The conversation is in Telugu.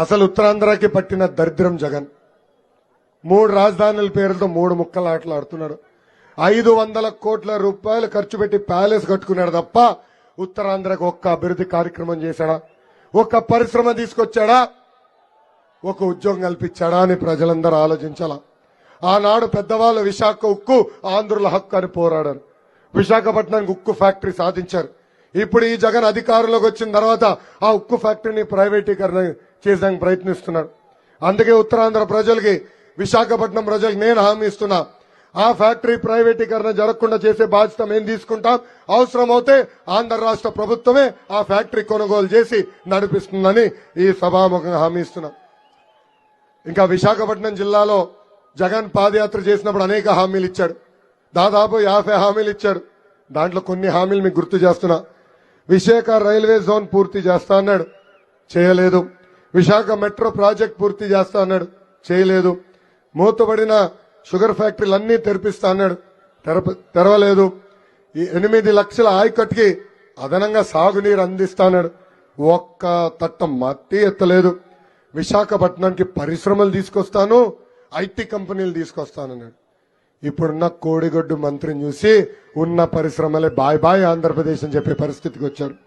అసలు ఉత్తరాంధ్రకి పట్టిన దరిద్రం జగన్. మూడు రాజధానుల పేరుతో మూడు ముక్కలు ఆటలాడుతున్నాడు ఐదు వందల కోట్ల రూపాయలు ఖర్చు పెట్టి ప్యాలెస్ కట్టుకున్నాడు తప్ప ఉత్తరాంధ్రకు ఒక్క అభివృద్ధి కార్యక్రమం చేశాడా? ఒక్క పరిశ్రమ తీసుకొచ్చాడా? ఒక ఉద్యోగం కల్పించాడా అని ప్రజలందరూ ఆలోచించాలా. ఆనాడు పెద్దవాళ్ళు విశాఖ ఉక్కు ఆంధ్రుల హక్కు అని పోరాడారు. విశాఖపట్నానికి ఉక్కు ఫ్యాక్టరీ సాధించారు. ఇప్పుడు ఈ జగన్ అధికారంలోకి వచ్చిన తర్వాత ఆ ఉక్కు ఫ్యాక్టరీని ప్రైవేటీకరణ చేయడానికి ప్రయత్నిస్తున్నాడు అందుకే ఉత్తరాంధ్ర ప్రజలకి విశాఖపట్నం ప్రజలకు నేను హామీ ఇస్తున్నా. ఆ ఫ్యాక్టరీ ప్రైవేటీకరణ జరగకుండా చేసే బాధ్యత మేము తీసుకుంటాం. అవసరం అవుతే ఆంధ్ర రాష్ట్ర ప్రభుత్వమే ఆ ఫ్యాక్టరీ కొనుగోలు చేసి నడిపిస్తుందని ఈ సభాముఖంగా హామీ ఇస్తున్నాం. ఇంకా విశాఖపట్నం జిల్లాలో జగన్ పాదయాత్ర చేసినప్పుడు అనేక హామీలు ఇచ్చాడు. దాదాపు యాభై హామీలు ఇచ్చాడు. దాంట్లో కొన్ని హామీలు మీకు గుర్తు చేస్తున్నా. విశాఖ రైల్వే జోన్ పూర్తి చేస్తా అన్నాడు. చేయలేదు. విశాఖ మెట్రో ప్రాజెక్ట్ పూర్తి చేస్తా అన్నాడు. చేయలేదు. మూతబడిన షుగర్ ఫ్యాక్టరీలు అన్ని తెరిపిస్తా అన్నాడు. తెరప తెరవలేదు. ఈ ఎనిమిది లక్షల ఆయకట్టుకి అదనంగా సాగునీరు అందిస్తాడు ఒక్క తట్ట మట్టి ఎత్తలేదు. విశాఖపట్నానికి పరిశ్రమలు తీసుకొస్తాను ఐటీ కంపెనీలు తీసుకొస్తానన్నాడు ఇప్పుడున్న కోడిగొడ్డు మంత్రిని చూసి ఉన్న పరిశ్రమలే బాయ్ బాయ్ ఆంధ్రప్రదేశ్ అని చెప్పే పరిస్థితికి వచ్చారు.